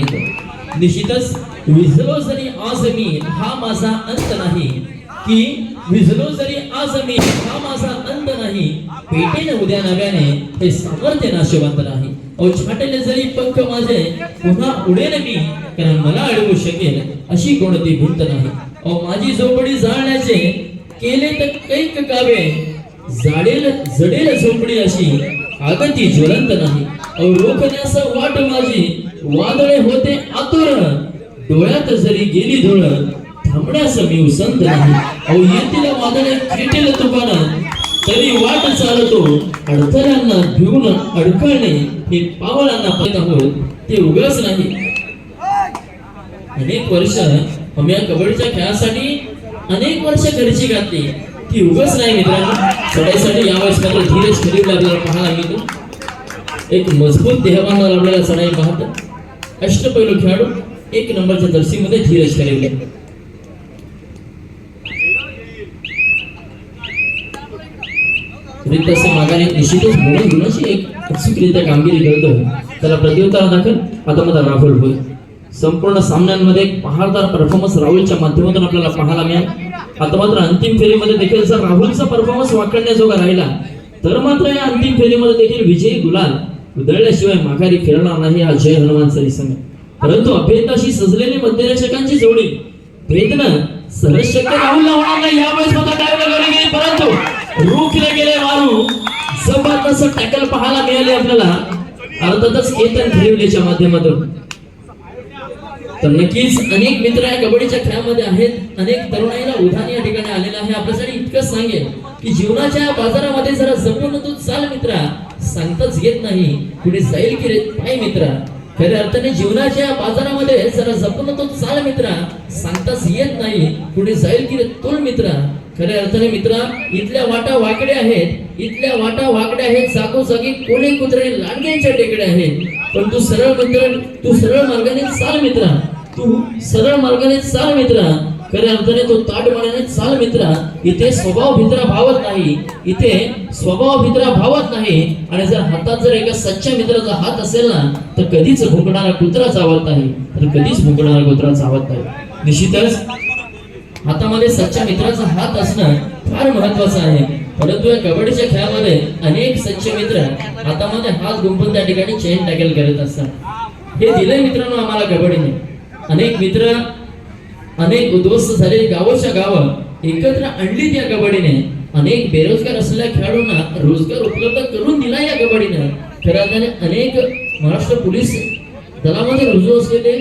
मिळतो निश्चितच विझलो जरी आज मी हा माझा अंत नाही की विझलो जरी आज मी हा माझा अंत नाही पेटेन उद्या नव्याने हे सामर्थ्य नाशवंत नाही. अहो छाटले जरी पंख माझे पुन्हा उडेल मी कारण मला अडवू शकेल अशी कोणती भिंत नाही. अहो माझी झोपडी जाळण्याचे केले तर कैक कावे जाडेल जडेल झोपडी अशी आगती ज्वलंत नाही. अहो रोखण्यास वाट माझी. वादळे होते आतुर. डोळ्यात जरी गेली धुळ थांबण्यास मी उसंत नाही. अहो येतील वादळे खेटेल तुफान. तरी वाट चालतो. अडथळ्यांना भिवून अडकळणे हे पावलांना पाहिजे आहोत. ते उगाच नाही. अनेक वर्ष आम्ही या कबड्डीच्या खेळासाठी अनेक वर्ष घरची घातली. ती उगाच नाही मित्रांनो. चढाईसाठी यावेळेस मात्र धीरज खरीवला आपल्याला पाहायला मिळतो एक मजबूत देहमान लाभलेला सणाई पाहत. अष्टपैलू खेळाडू एक नंबरच्या जर्सीमध्ये धीरज खरीवले मागाने निश्चितच मोठी गुणाची एक कामगिरी करतो त्याला प्रतिउत्तर दाखल आता माझा राहुल होय संपूर्ण सामन्यांमध्ये एक पहाडदार परफॉर्मन्स राहुलच्या माध्यमातून आपल्याला पाहायला मिळाला. आता मात्र अंतिम फेरीमध्ये देखील जर राहुलचा परफॉर्मन्स वाकडण्याजोगा राहिला तर मात्र या अंतिम फेरीमध्ये देखील विजयी गुलाल उधळल्याशिवाय माघारी फिरणार नाही हा जय हनुमान सरी संघ परंतु अभेदाशी सजलेली मध्यरक्षकांची जोडी. भेदनं सहज शक्य राहुलला लावणार नाही यावेळेस स्वतः डायव्हर गेली. परंतु रोखले गेले मारू. जबरदस्त टॅकल पाहायला मिळाले आपल्याला. अर्थातच केतन खरिवलेच्या माध्यमातून. तर नक्कीच अनेक मित्र या कबड्डीच्या खेळामध्ये आहेत. अनेक तरुणाईला उधाण या ठिकाणी आलेलं आहे. आपल्यासाठी इतकं सांगेल की जीवनाच्या बाजारामध्ये जरा जपून तू चाल मित्रा. सांगताच येत नाही. पुढे जाईल की रे? पाय मित्रा. खऱ्या अर्थाने जीवनाच्या बाजारामध्ये जरा जपून तो चाल मित्रा. सांगताच येत नाही. पुढे जाईल की रे? तोल मित्रा. खऱ्या अर्थाने मित्रा इथल्या वाटा वाकड्या आहेत. इथल्या वाटा वाकड्या आहेत. जागोजागी कोणी कुत्रे लांडग्यांच्या टेकड्या आहेत. पण तू सरळ मित्र तू सरळ मार्गाने चाल मित्रा. तू सरळ मार्गाने चाल मित्रा. खऱ्या अर्थाने तो ताट ताटमानाने चाल मित्रा इथे स्वभाव भित्रा भावत नाही. इथे स्वभाव भित्रा भावत नाही. आणि जर हातात जर एका सच्च्या मित्राचा हात असेल ना तर कधीच भुंकणारा कुत्रा चावत नाही. तर कधीच भुंकणारा कुत्रा चावत नाही. निश्चितच हातामध्ये सच्च्या मित्राचा हात असणं फार महत्वाचं आहे. परंतु या कबड्डीच्या खेळामध्ये अनेक सच्चे मित्र हातामध्ये हात गुंपून त्या ठिकाणी चेन टॅकल करत असतात. हे दिलंय मित्रांनो आम्हाला कबड्डीने. अनेक मित्र अनेक उद्ध्वस्त झालेली गावच्या गावं एकत्र आणली त्या कबड्डीने अनेक बेरोजगार असलेल्या खेळाडूंना रोजगार उपलब्ध करून दिला या कबड्डीने खऱ्या अर्थाने अनेक महाराष्ट्र पोलीस दलामध्ये रुजू असलेले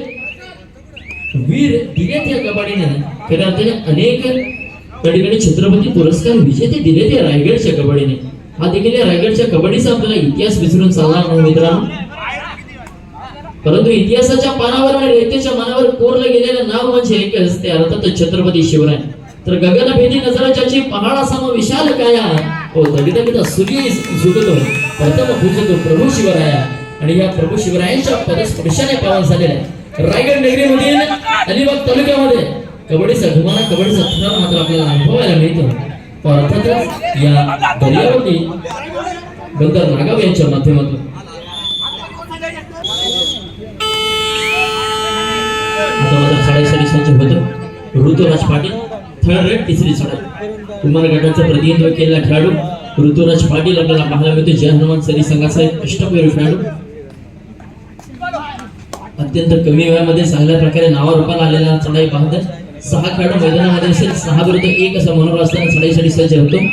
वीर दिलेत या कबड्डीने खऱ्या अर्थाने अनेक त्या ठिकाणी छत्रपती पुरस्कार विजेते दिलेत या रायगडच्या कबड्डीने हा देखील या रायगडच्या कबड्डीचा आपल्याला इतिहास विसरून चालणार नाही मित्रांनो. परंतु इतिहासाच्या पानावर आणि रयतेच्या मनावर कोरलं गेलेलं नाव म्हणजे एकच ते अर्थात छत्रपती शिवराय. तर गगनभेदी नजरा ज्याची पहाडासम विशाल काया हो दगदगीत सूर्य झुकतो. प्रथम पूजतो प्रभू शिवराया. आणि या प्रभू शिवरायांच्या पदस्पर्शाने पावन झालेल्या आहे. रायगड नगरीमधील अलिबाग तालुक्यामध्ये कबड्डीचा घुमाना कबड्डीचा थरार मात्र आपल्याला अनुभवायला मिळतो. अर्थातच या दर्यावरती बंदर नागाव यांच्या माध्यमातून आता माझा साडेसाडी ऋतुराज पाटील थर्ड रेड तिसरी सडक. कुमार गटाचं प्रतिनिधित्व केलेला खेळाडू ऋतुराज पाटील आपल्याला पाहायला मिळतो जय हनुमान सरी संघाचा एक अष्टपैलू खेळाडू. अत्यंत कमी वेळामध्ये चांगल्या प्रकारे नावारूपाला आलेला चढाई पाहत सहा खेळाडू मैदानामध्ये असेल. सहा विरुद्ध एक असा मनोर असताना चढाईसाठी सज्ज होतो.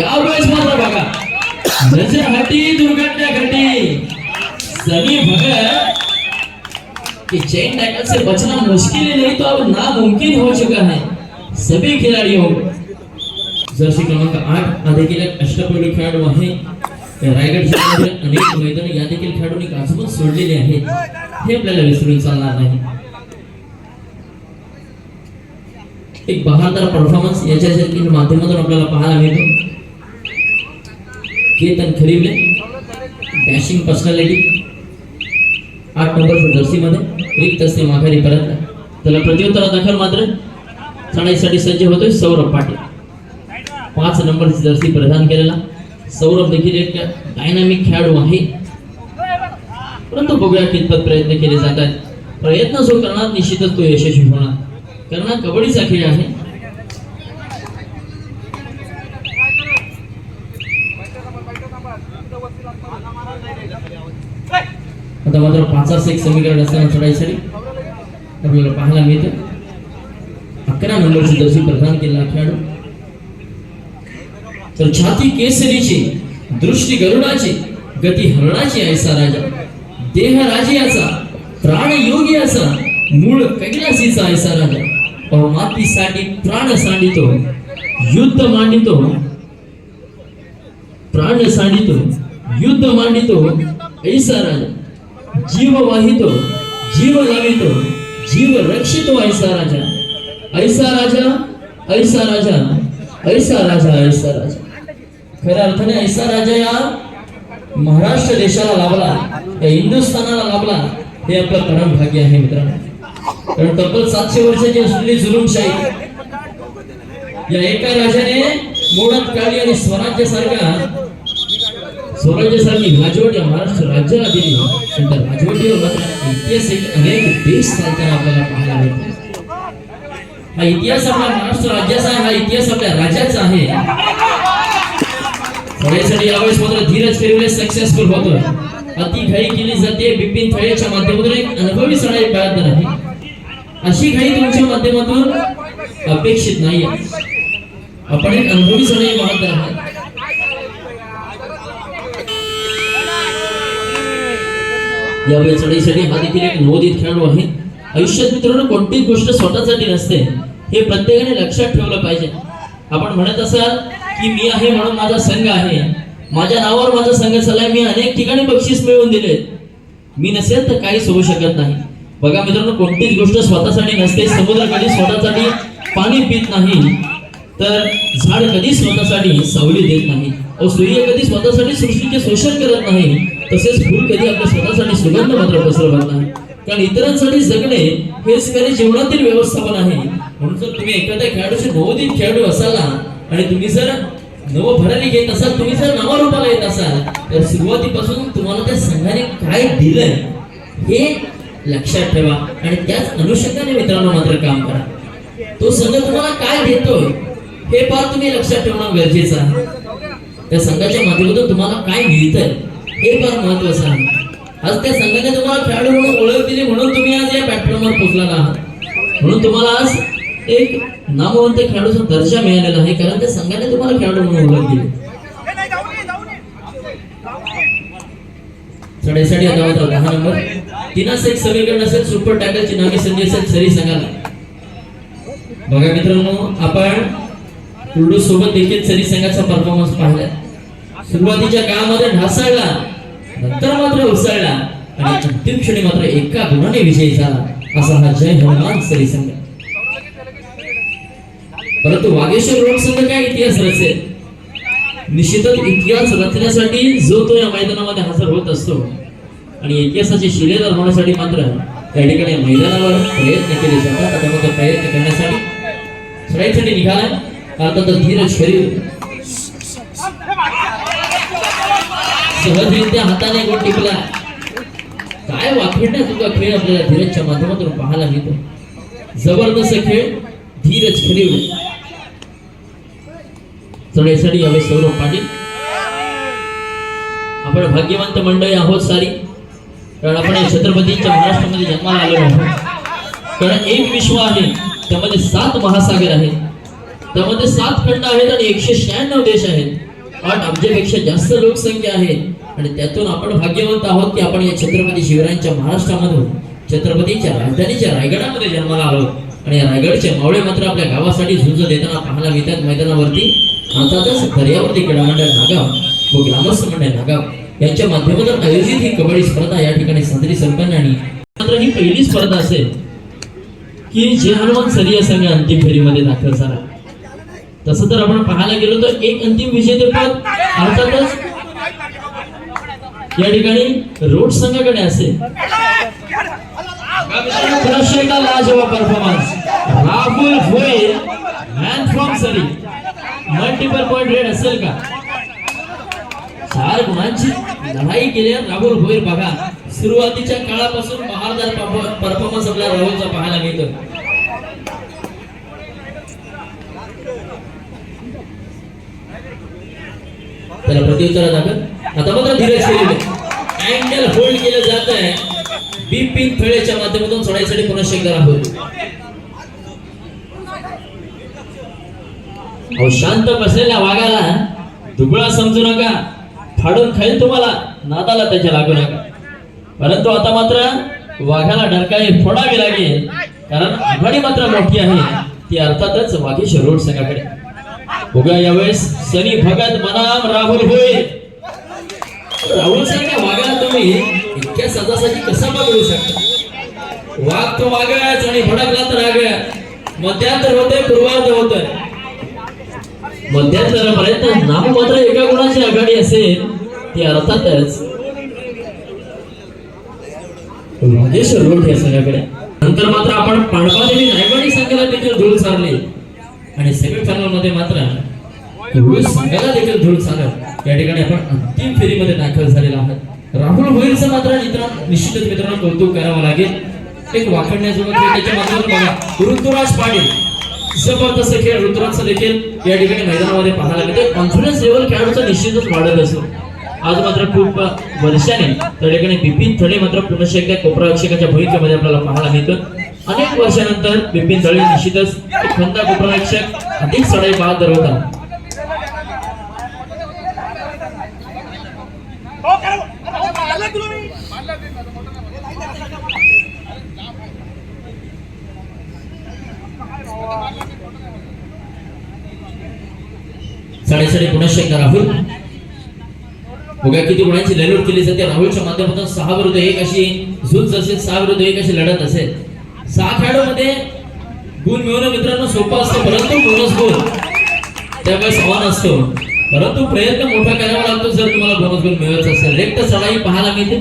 यावेळेस मात्र बघा. नजर हटी दुर्घटना घटी. सनी भगत कि चेन टैकल से बचना मुश्किल ही नहीं तो अब नामुमकिन हो चुका है। सभी खिलाड़ियों, जर्सी क्रमांक आठ देखील एक अष्टपैलू खेळाडू आहे रायगड अनेक मैदान या हे। विसरून एक बहारदार परफॉर्मन्स याच्या देखील माध्यमातून आपल्याला केतन आठ नंबर जर्सीमध्ये रिक्त असते माघारी परत त्याला प्रत्युत्तरा दाखल मात्र चढाईसाठी सज्ज होतोय सौरभ पाटील. पाच नंबर जर्सी प्रदान केलेला. सौरभ देखील एक डायनामिक खेळाडू आहे. परंतु बघूया कितपत प्रयत्न केले जातात. प्रयत्न जो करणार निश्चितच तो यशस्वी होणार. कारण कबड्डीचा खेळ आहे. आता मात्र पाचाच एक समीकरण असताना चढाईसाठी आपल्याला पाहायला मिळतं. अकरा नंबरची जर्सी प्रदान केलेला खेळाडू. तर छाती केसरीची दृष्टी गरुडाची गती हरणाची ऐसा राजा. देह राजियाचा प्राण योगी असा मूळ कैलासीचा ऐसा राजा. अहो मातीसाठी प्राण सांडितो युद्ध मांडितो. प्राण सांडितो युद्ध मांडितो ऐसा राजा. जीव वाहितो जीव लावितो जीव रक्षितो ऐसा राजा. ऐसा राजा ऐसा राजा ऐसा राजा ऐसा राजा. खऱ्या अर्थाने ऐसा राजा या महाराष्ट्र देशाला लाभला या हिंदुस्थानाला लाभला हे आपलं परम भाग्य आहे मित्रांनो. कारण तब्बल सातशे वर्षाची असलेली जुलूमशाही या एका राजाने मोडात काळी आणि स्वराज्यासारख्या सारखा स्वराज्य सारखी राजवट या महाराष्ट्र राज्याला दिली आणि त्या राजवटीवर मात्र ऐतिहासिक अनेक देश चालताना आपल्याला पाहायला मिळतात. हा इतिहास आपल्या महाराष्ट्र राज्याचा आहे हा इतिहास आपल्या राज्याचा आहे. सगळ्यासाठी यावेळेस मात्र धीरज फिरवले सक्सेसफुल होतोय. अति घाई केली जाते बिपिन फळेच्या माध्यमातून एक अनुभवी सणाई पाळत नाही अशी घाई तुमच्या माध्यमातून अपेक्षित नाही आपण एक अनुभवी सणाई पाहत आहात यावेळी चढाईसाठी हा देखील एक नवोदित खेळाडू आहे आयुष्यात मित्रांनो कोणतीच गोष्ट स्वतःसाठी नसते. हे प्रत्येकाने लक्षात ठेवलं पाहिजे. आपण म्हणत असाल की मी आहे म्हणून माझा संघ आहे. माझ्या नावावर माझा संघ चालाय मी अनेक ठिकाणी बक्षीस मिळवून दिले. मी नसेल तर काहीच होऊ शकत नाही. बघा मित्रांनो कोणतीच गोष्ट स्वतःसाठी नसते. समुद्र कधी स्वतःसाठी पाणी पित नाही. तर झाड कधी स्वतःसाठी सावली देत नाही. अहो सूर्य कधी स्वतःसाठी सृष्टीचे शोषण करत नाही. तसेच फूल कधी आपल्या स्वतःसाठी सुगंध मात्र पसरवत नाही. कारण इतरांसाठी जगणे हेच खरे जीवनातील व्यवस्थापन आहे. म्हणून जर तुम्ही एखाद्या खेळाडूचे नवोदित खेळाडू असाल ना आणि तुम्ही जर नव घेत असाल तुम्ही जर नावारूपाला येत असाल तर सुरुवातीपासून तुम्हाला त्या संघाने काय दिलंय हे लक्षात ठेवा आणि त्याच अनुषंगाने मित्रांनो मात्र काम करा. तो संघ तुम्हाला काय देतोय हे फार तुम्ही लक्षात ठेवणं गरजेचं आहे. त्या संघाच्या माध्यमातून तुम्हाला काय मिळतंय हे फार महत्वाचं आहे आज त्या संघाने तुम्हाला खेळाडू म्हणून ओळख दिली म्हणून तुम्ही आज या प्लॅटफॉर्मवर पोहोचला आहात. म्हणून तुम्हाला आज एक नामवंत खेळाडूचा दर्जा मिळालेला आहे कारण त्या संघाने तुम्हाला खेळाडू म्हणून ओळख दिली. आता होता दहा नंबर. तिनास एक समीकरण असेल सुपर टॅकलची नावी संधी असेल सरी संघाला बघा मित्रांनो आपण कुर्डू सोबत देखील सरी संघाचा परफॉर्मन्स पाहिला सुरुवातीच्या काळामध्ये ढासळला नंतर मात्र उसळला आणि अंतिम क्षणी मात्र एका गुणाने विजय झाला असा हा जय हनुमान सरी संघ. परंतु वागेश्वर रोड संघ काय इतिहास रचेल? निश्चितच इतिहास रचण्यासाठी जो तो या मैदानामध्ये हजर होत असतो आणि इतिहासाचे शिलेदार होण्यासाठी मात्र त्या ठिकाणी मैदानावर प्रयत्न केले जातात. आता मग प्रयत्न करण्यासाठी चढाईसाठी निघाला. अर्थात धीर शरीर सहजरित्या हाताने गोट टिकला काय वाखेडण्या खेळ आपल्याला धीरजच्या माध्यमातून पाहायला मिळतो. जबरदस्त खेळ धीरज खरीव चढेसाठी यावेळी सौरभ पाटील. आपण भाग्यवंत मंडळी आहोत सारी. कारण आपण छत्रपतींच्या महाराष्ट्रामध्ये जन्माला आलेलो आहोत. कारण एक विश्व आहे त्यामध्ये सात महासागर आहेत. त्यामध्ये सात खंड आहेत आणि एकशे शहाण्णव देश आहेत. आठ आमच्यापेक्षा जास्त लोकसंख्या आहे आणि त्यातून आपण भाग्यवंत आहोत की आपण या छत्रपती शिवरायांच्या महाराष्ट्रामधून छत्रपतीच्या राजधानीच्या रायगडामध्ये जन्माला आलो. आणि या रायगडचे मावळे मात्र आपल्या गावासाठी झुंज देताना पाहायला मिळतात मैदानावरती. अर्थातच दर्यावरती क्रीडामंडळ नागाव व ग्रामस्थ मंडळ नागाव यांच्या माध्यमातून आयोजित ही कबड्डी स्पर्धा या ठिकाणी साजरी संपन्न आणि मात्र ही पहिली स्पर्धा असेल की जे हनुमान सरिया संघ अंतिम फेरीमध्ये दाखल झाला. तसं तर आपण पाहायला गेलो तर एक अंतिम विजेतेपद अर्थातच या ठिकाणी रोड संघाकडे असेल. पुन्हा लाजवा performance Rahul Bhoye man from सरी मल्टिपल पॉइंट रेड असेल का? चार गुणांची लढाई केल्यावर राहुल भोईर बघा. सुरुवातीच्या काळापासून महारदार परफॉर्मन्स परफॉर्मन्स राहुलचा पाहायला मिळतो. त्याला प्रत्युत्तर दाखल. आता मात्र धीरज केलेले अँगल होल्ड केलं जात आहे. बिपिन थळेच्या माध्यमातून सोडायसाठी पुन्हा एकदा आहोत शांत बसलेल्या वाघाला दुबळा समजू नका. फाडून खाईल तुम्हाला. नादाला त्याच्या लागू नका. परंतु आता मात्र वाघाला डरकाळी फोडावी लागेल. कारण आघाडी मात्र मोठी आहे. ती अर्थातच वाघेश रोड संघाकडे बघूया यावेळेस सनी भगत बनाम राहुल होईल. राहुल सारख्या वाघाला तुम्ही इतक्या सजासजी कसा पकडू शकता? वाघ तो वागळाच आणि भडकला तर आगळ्या मध्यांतर होते पूर्वार्ध होत मध्यांतरापर्यंत नाम मात्र एका गुणाची आघाडी असेल ती अर्थातच वागेश्वर रोड या संघाकडे नंतर मात्र आपण पाडपादेवी नायवाडी संघाला देखील धूळ सारली. आणि सेमीफायनलमध्ये मात्र याला देखील धूळ सारत या ठिकाणी आपण अंतिम फेरीमध्ये दाखल झालेला आहात. राहुल होईलचं मात्र मित्रांनो निश्चितच मित्रांनो कौतुक करावं लागेल. एक वाखडण्याजोगं खेळ त्याच्या माध्यमातून बघा. ऋतुराज पाटील. जबरदस्त खेळ. ऋतुराजचा देखील या ठिकाणी मैदानामध्ये पाहायला मिळते. कॉन्फिडन्स लेवल खेळाडूचा निश्चितच वाढत असतो आज मात्र खूप वर्षाने त्या ठिकाणी बिपिन थळे मात्र पुनश्च एकदा कोपरा रक्षकाच्या भूमिकेमध्ये आपल्याला पाहायला मिळतं. अनेक वर्षानंतर बिपिन थळे निश्चितच खंदा कोपरा रक्षक. अधिक चढाई बहादर होता साडेसाडे पुन्हा एकदा राहुल. बघा किती गुणांची लढत केली जाते. राहुलच्या माध्यमातून सहा विरुद्ध एक अशी झुंज असेल सहा विरुद्ध एक अशी लढत असेल. सहा खेळाडूमध्ये गुण मिळवणं मित्रांनो सोपं असतं परंतु बोनस गुण त्यामुळे समान असतो. परंतु प्रयत्न मोठा करावा लागतो जर तुम्हाला बोनस गुण मिळवायचं असेल. रेक्ट चढाई पाहायला मिळते.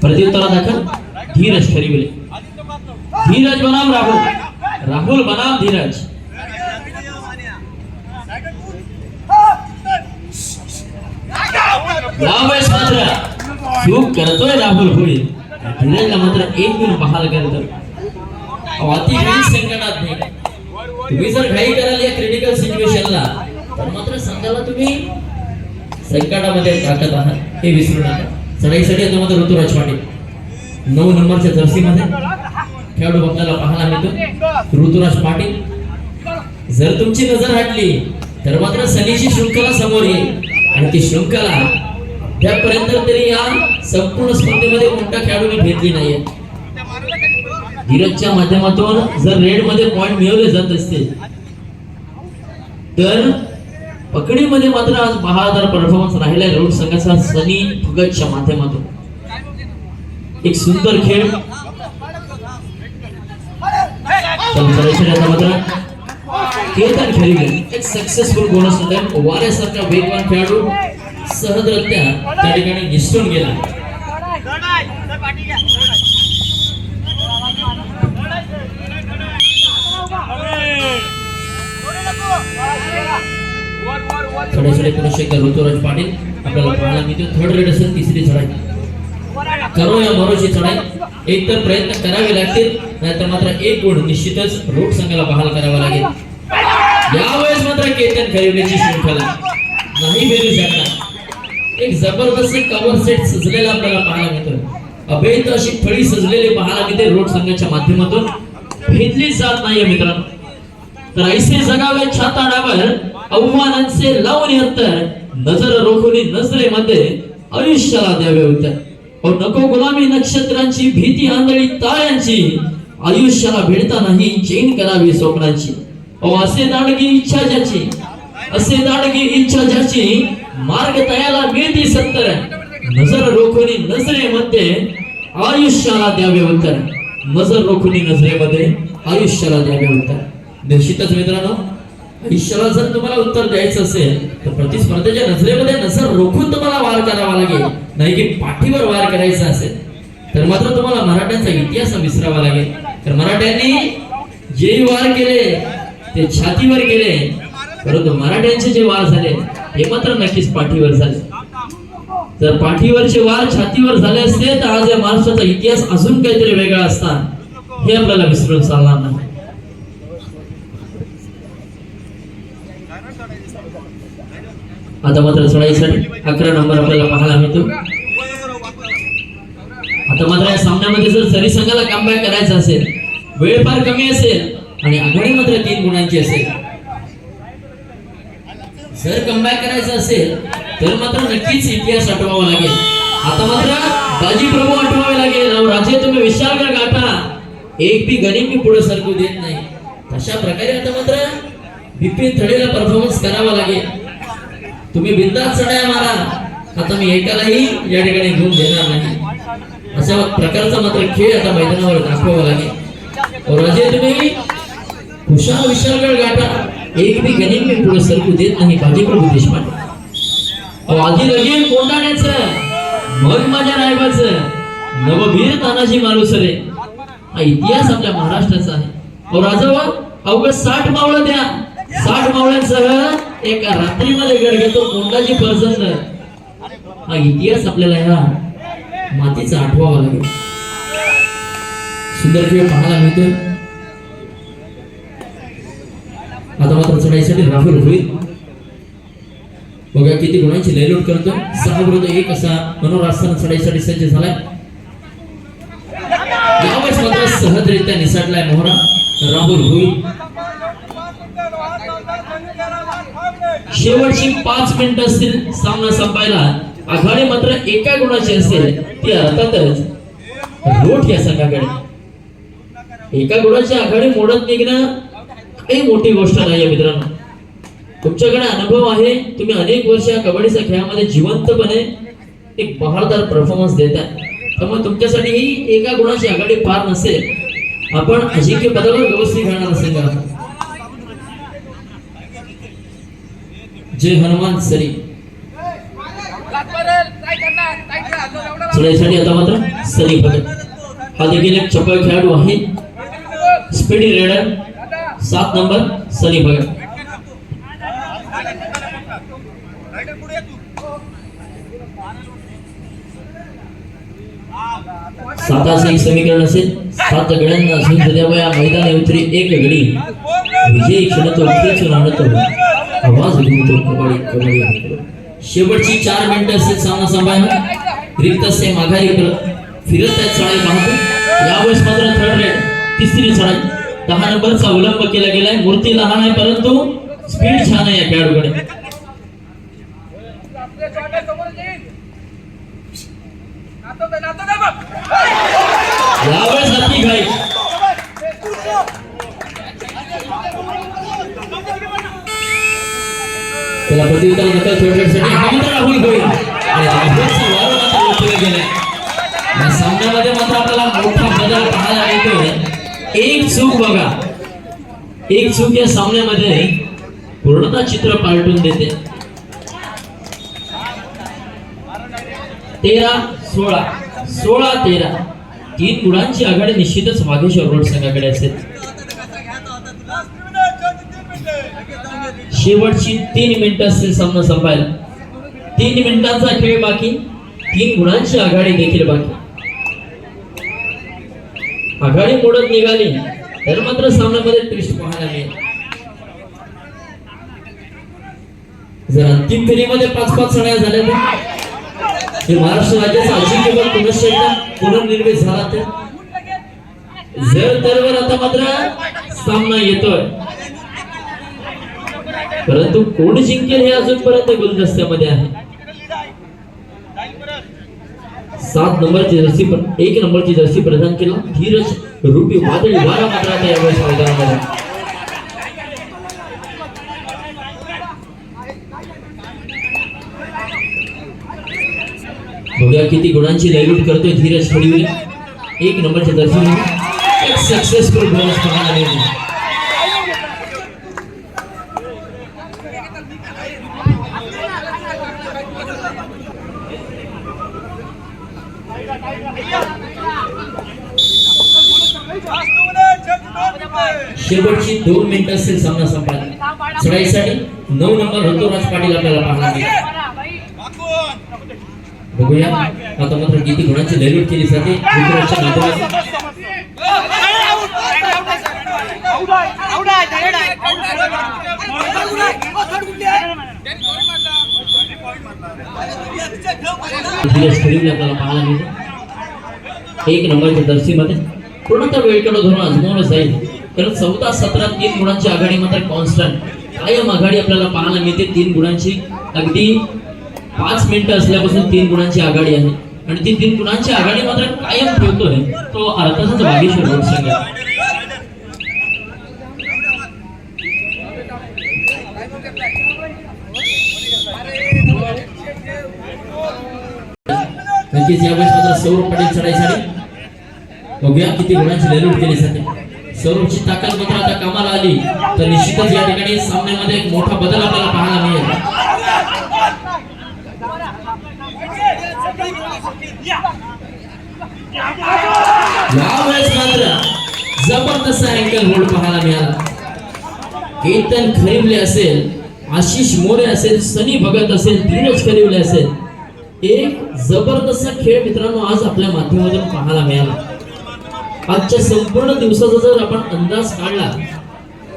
प्रत्युत्तरा दाखल. धीरज ठरविले. धीरज बनाम राहुल. राहुल बनाम धीरज. यावेळेस मात्र चूक करतोय राहुल होईल धीरजला मात्र एक गुण बहाल करतो. अतिशय संकटात नाही तुम्ही जर घाई कराल या क्रिटिकल सिच्युएशनला तर मात्र संघाला तुम्ही संकटामध्ये टाकत आहात हे विसरू नका. चढाईसाठी येतो मात्र ऋतुराज पाटील नऊ नंबरच्या जर्सीमध्ये खेळाडू आपल्याला पाहायला मिळतो. ऋतुराज पाटील जर तुमची नजर हटली तर मात्र सनीची शृंखला समोर येईल. आणि ती शृंखला त्यापर्यंत तरी या संपूर्ण स्पर्धेमध्ये कोणत्या खेळाडूने घेतली नाहीये. धीरजच्या माध्यमातून जर रेडमध्ये पॉइंट मिळवले जात असतील तर पकडीमध्ये मात्र आज बहादार परफॉर्मन्स राहिलाय रोड संघाचा सनी भगतच्या माध्यमातून. एक सुंदर खेळ. पण मात्र केतन खेळले. एक सक्सेसफुल बोनस होते वाऱ्यासारखा वेगवान खेळाडू सहजरित्या त्या ठिकाणी निसटून गेला. छोटे पुरुष एकदा ऋतुराज पाटील. आपल्याला पाहायला मिळतो थर्ड रेड असेल तिसरी चढाई. करो या मरोची चढाई. एक तर प्रयत्न करावे लागतील नाहीतर मात्र एक गुण निश्चितच रोड संघाला बहाल करावा लागेल. यावेळेस मात्र केतन खरेवण्याची शृंखला नाही भेटू शकणार. एक जबरदस्त कव्हर सेट सजलेला आपल्याला पाहायला मिळतो अभेद अशी फळी सजलेली पाहायला मिळते रोड संघाच्या माध्यमातून. भेटली जात नाहीये मित्रांनो. तर ऐसे जगावे छाताडावर आव्हानांचे लावून अंतर नजर रोखुनी नजरेमध्ये आयुष्याला द्यावे होत्या हो नको गुलामी नक्षत्रांची भीती आंधळी ताळ्यांची आयुष्याला भिडतानाही चेन करावी स्वप्नांची. अहो असे दाडगी इच्छा ज्याची असे दाडगी इच्छा ज्याची मार्ग तयाला मिळती सत्तर. नजर रोखुनी नजरेमध्ये आयुष्याला द्यावे उत्तर नजर रोखुनी नजरेमध्ये आयुष्याला द्यावे उत्तर निश्चितच मित्रांनो ईश्वरा जर तुम्हाला उत्तर द्यायचं असेल तर प्रतिस्पर्धेच्या नजरेमध्ये नजर रोखून तुम्हाला वार करावा लागेल. नाही की पाठीवर वार करायचा असेल तर मात्र तुम्हाला मराठ्यांचा इतिहास विसरावा लागेल. तर मराठ्यांनी जे वार केले ते छातीवर केले परंतु मराठ्यांचे जे वार झाले हे मात्र नक्कीच पाठीवर झाले. जर पाठीवरचे वार छातीवर झाले असते तर आज या महाराष्ट्राचा इतिहास अजून काहीतरी वेगळा असता हे आपल्याला विसरून चालणार नाही. आता मात्र चढाईसाठी अकरा नंबर आपल्याला पाहायला मिळतो. आता मात्र या सामन्यामध्ये जर सरी संघाला कमबॅक करायचा असेल वेळ फार कमी असेल आणि आघाडी मात्र तीन गुणांची असेल. जर कमबॅक करायचं असेल तर मात्र नक्कीच इतिहास आठवावा लागेल. आता मात्र बाजी प्रभू आठवावे लागेल. राजे तुम्ही विशाल का गाठा एक बी गणित मी पुढे सरकू देत नाही. तशा प्रकारे आता मात्र बिपिन थडेला परफॉर्मन्स करावा लागेल. तुम्ही बिंदात चढाया मारा. आता मी एकालाही या ठिकाणी घेऊन देणार नाही. अशा प्रकारचा मात्र खेळ आता मैदानावर दाखवावा लागेल. राजे तुम्ही खुशाल विशालगड गाठा. एक बी गणित मी पुढे सरकू देत नाही बाजी प्रभू देशपांडे अहो, आधी लगेल कोंडाण्याचं मग माझ्या रायबाचं. नववीर तानाजी मालुसरे. हा इतिहास आपल्या महाराष्ट्राचा आहे. राजा राजावा साठ मावळं द्या. साठ मावळ्यांसह एका रात्रीमध्ये गड घेतो कोंडाजी फरजंद हा इतिहास आपल्याला ह्या मातीचा आठवावा लागेल. सुंदर खेळ पाहायला मिळतोय. आता मात्र चढाईसाठी राहुल होईल. बघा किती गुणांची लयलूट करतो. सहा विरुद्ध एक असा मनोरास्थान चढाईसाठी सज्ज झालाय. यावेळेस मात्र सहजरित्या निसटलाय मोहरा. राहुल होईल. शेवटची पाच मिनिटं असतील सामना संपायला. आघाडी मात्र एका गुणाची असेल ती अर्थातच रोट या संघाकडे. एका गुणाची आघाडी मोडत निघणं काही मोठी गोष्ट नाही मित्रांनो. तुमच्याकडे अनुभव आहे तुम्ही अनेक वर्ष या कबड्डीच्या खेळामध्ये जिवंतपणे एक बहारदार परफॉर्मन्स देताय. त्यामुळे तुमच्यासाठी ही एका गुणाची आघाडी पार नसेल. आपण अजिंक्य पदावर व्यवस्थित खेळणार असेल का? जय हनुमान सरी। आता मात्र? सरी भगत। हा देखील एक खेळाडू आहे. Speedy raider. सात नंबर सनी भगत. साताचे एक समीकरण असेल. सात गड्यांना मैदानी उतरी एक गडी. विजयी क्षण तो खेचून आणतो. आवाज घुमतो कबड्डी कबड्डी म्हणतो. शेवटची चार मिनिटं असेल सामना सांभाळणं. रिक्त असते माघारी करत फिरत त्या चढाई पाहतो. यावेळेस मात्र थर्ड रेड तिसरी चढाई. दहा नंबरचा अवलंब केला गेलाय. मूर्ती लहान आहे परंतु स्पीड छान आहे या खेळाडूकडे. यावेळेस अति घाई. त्याला प्रतिउत्तर नकल थोडक्यासाठी हा राहुल गोयल. आणि राहुलचा वार मात्र गेलाय. या सामन्यामध्ये मात्र आपल्याला मोठा बदल पाहायला मिळतोय. एक चूक बघा. एक चूक या सामन्यामध्ये पूर्णता चित्र पालटून देते. तेरा सोळा. सोळा तेरा. तीन गुणांची आघाडी निश्चितच वागेश्वर रोड संघाकडे असेल. शेवटची तीन मिनिटं असतील सामना संपायला. तीन मिनिटांचा खेळ बाकी तीन गुणांची आघाडी देखील बाकी. आघाडी मोडत निघाली तर मात्र सामन्यामध्ये ट्विस्ट पाहायला मिळेल. जर अंतिम फेरीमध्ये पाच पाच सण्या झाल्या तर? हे महाराष्ट्र राज्याचा अजिंक्यपद पुनश्च पुनर्निर्मित झाला तर? जर तरवर आता मात्र सामना येतोय. परंतु कोण जिंकेल हे अजूनपर्यंत गुलदस्त्यामध्ये आहे? सात नंबरची जर्सी एक नंबरची जर्सी प्रदान केला. धीरज, रुपी, वादळी, वारा मात्र आता यावेळेस मैदानामध्ये. बघूया किती गुणांची लयलूट करतोय धीरज खडीवले एक नंबरच्या जर्सी एक सक्सेसफुल बोनस पाहायला शेवटची दोन मिनिटं असतील सामना संपला चढाईसाठी नऊ नंबर होतो राज पाटील आपल्याला पाहणार बघूया. आता मात्र किती गुणांची लयलूट केली जाते. विक्रोळच्या माध्यमातून. एक नंबरच्या दर्शीमध्ये. पूर्णतः वेळकडे धरून आजमावलं जाईल कारण चौदा सतरा तीन गुणांची आघाडी मात्र कॉन्स्टंट कायम आघाडी आपल्याला पाहायला मिळते तीन गुणांची. अगदी पाच मिनिटं असल्यापासून तीन गुणांची आघाडी आहे. आणि ती तीन गुणांची आघाडी मात्र कायम ठेवतोय. तो अर्थातच वागेश्वर रोड संघ. नक्कीच यावेळेस मात्र सौर पटेल चढाईसाठी बघूया किती गुणांची लैलूट केली जाते. सौरभची ताकद मात्र आता कामाला आली. तर निश्चितच या ठिकाणी सामन्यामध्ये एक मोठा बदल आपल्याला पाहायला मिळेल. यावेळेस मात्र जबरदस्त अँकल होल्ड पाहायला मिळाला. केतन खरिवले असेल आशिष मोरे असेल सनी भगत असेल धीरज खरिवले असेल. एक जबरदस्त खेळ मित्रांनो आज आपल्या माध्यमातून पाहायला मिळाला. आजच्या संपूर्ण दिवसाचा जर आपण अंदाज काढला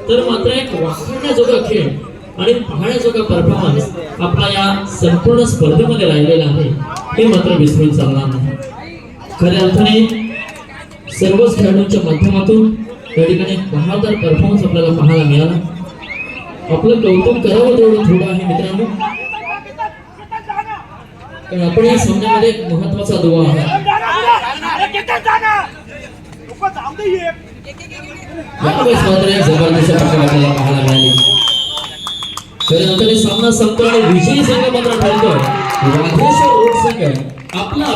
तर मात्र एक वाखाणण्याजोगा खेळ आणि पाहण्याजोगा परफॉर्मन्स आपला या संपूर्ण स्पर्धेमध्ये राहिलेला आहे हे मात्र विसरून चालणार नाही. खऱ्या अर्थाने सर्वच खेळाडूंच्या माध्यमातून या ठिकाणी बहादर परफॉर्मन्स आपल्याला पाहायला मिळाला. आपलं कौतुक करावं तेवढं थोडं आहे मित्रांनो. कारण आपण या सामन्यामध्ये एक महत्त्वाचा दुवा आहे. यावेळेस मात्र एक जबरदस्त प्रकार आपल्याला पाहायला मिळाली खऱ्या सामना संपतो आणि विजयी संघ मात्र ठरतो वाघेश्वर रोड संघ आपला